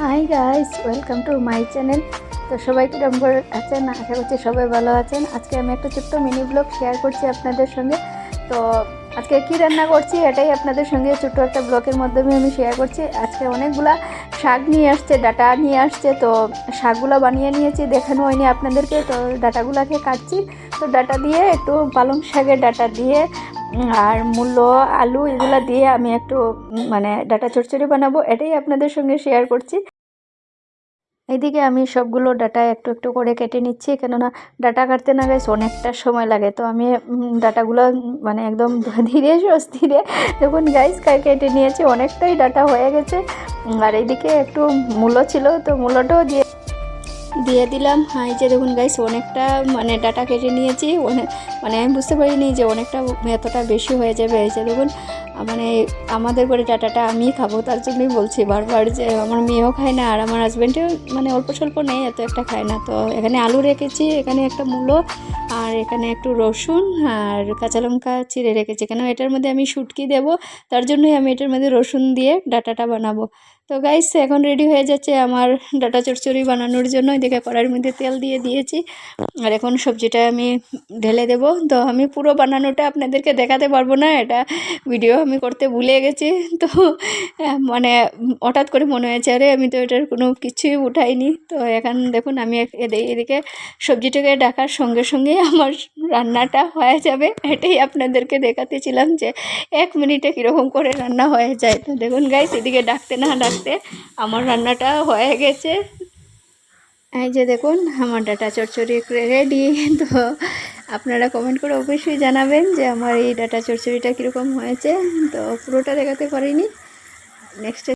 Hi guys welcome to my channel তো সবাই কিরম করে আছেন? আশা করছি সবাই ভালো আছেন। আজকে আমি একটা ছোট্ট মিনি ব্লগ শেয়ার করছি আপনাদের সঙ্গে। তো আজকে কি রান্না করছি এটাই আপনাদের সঙ্গে ছোট্ট একটা ব্লগের মাধ্যমে আমি শেয়ার করছি। আজকে অনেকগুলা শাক নিয়ে আসছে, ডাটা নিয়ে আসছে। তো শাকগুলো বানিয়ে নিয়েছি, দেখানো হয়নি আপনাদেরকে। তো ডাটাগুলোকে কাটছি। তো ডাটা দিয়ে একটু পালং শাকের ডাটা দিয়ে আর মূল্য, আলু এগুলো দিয়ে আমি একটু মানে ডাটা চচ্চড়ি বানাবো, এটাই আপনাদের সঙ্গে শেয়ার করছি। এইদিকে আমি সবগুলো ডাটা একটু একটু করে কেটে নিচ্ছি, কেননা ডাটা কাটতে না গেছে অনেকটা সময় লাগে। তো আমি ডাটাগুলো মানে একদম ধীরে স্বস্তিরে দেখুন গাইস কেটে নিয়েছি, অনেকটাই ডাটা হয়ে গেছে। আর এইদিকে একটু মূল্য ছিল, তো মূলোটাও দিয়ে দিয়ে দিলাম। হ্যাঁ যে দেখুন গাইস অনেকটা মানে ডাটা কেটে নিয়েছি। অনেক মানে আমি বুঝতে পারিনি যে অনেকটা এতটা বেশি হয়ে যাবে। এই যে দেখুন মানে আমাদের করে ডাটাটা আমি খাব, তার জন্যই বলছি বারবার যে আমার মেয়েও খায় না, আর আমার হাজব্যান্ডেও মানে অল্প স্বল্প নেই, এত একটা খায় না। তো এখানে আলু রেখেছি, এখানে একটা মূলো, আর এখানে একটু রসুন, আর কাঁচা লঙ্কা চিড়ে রেখেছি। কেন এটার মধ্যে আমি শুটকি দেবো, তার জন্যই আমি এটার মধ্যে রসুন দিয়ে ডাটাটা বানাবো। তো গাইস এখন রেডি হয়ে যাচ্ছে আমার ডাটা চচ্চড়ি বানানোর জন্য। এদিকে কড়াইয়ের মধ্যে তেল দিয়ে দিয়েছি। আর এখন সবজিটা আমি ঢেলে দেব। তো আমি পুরো বানানোটা আপনাদেরকে দেখাতে পারব না, এটা ভিডিও আমি করতে ভুলে গেছি। তো মানে হঠাৎ করে মনে হয়েছে, আরে আমি তো এটার কোনো কিছুই উঠাইনি। তো এখন দেখুন, আমি এদিকে সবজিটাকে ডাকার সঙ্গে সঙ্গে আমার রান্নাটা হয়ে যাবে। এটাই আপনাদেরকে দেখাতেছিলাম যে এক মিনিটে কীরকম করে রান্না হয়ে যায়। তো দেখুন গাইস এদিকে ডাকতে না ডাকতে আমার রান্নাটা হয়ে গেছে। এই যে দেখুন, আমার ডাটা চচ্চড়ি রেডি তো আপনারা কমেন্ট করে অবশ্যই জানাবেন যে আমার এই ডাটা চচ্চড়িটা কীরকম হয়েছে। তো পুরোটা দেখাতে পারিনি। নেক্সট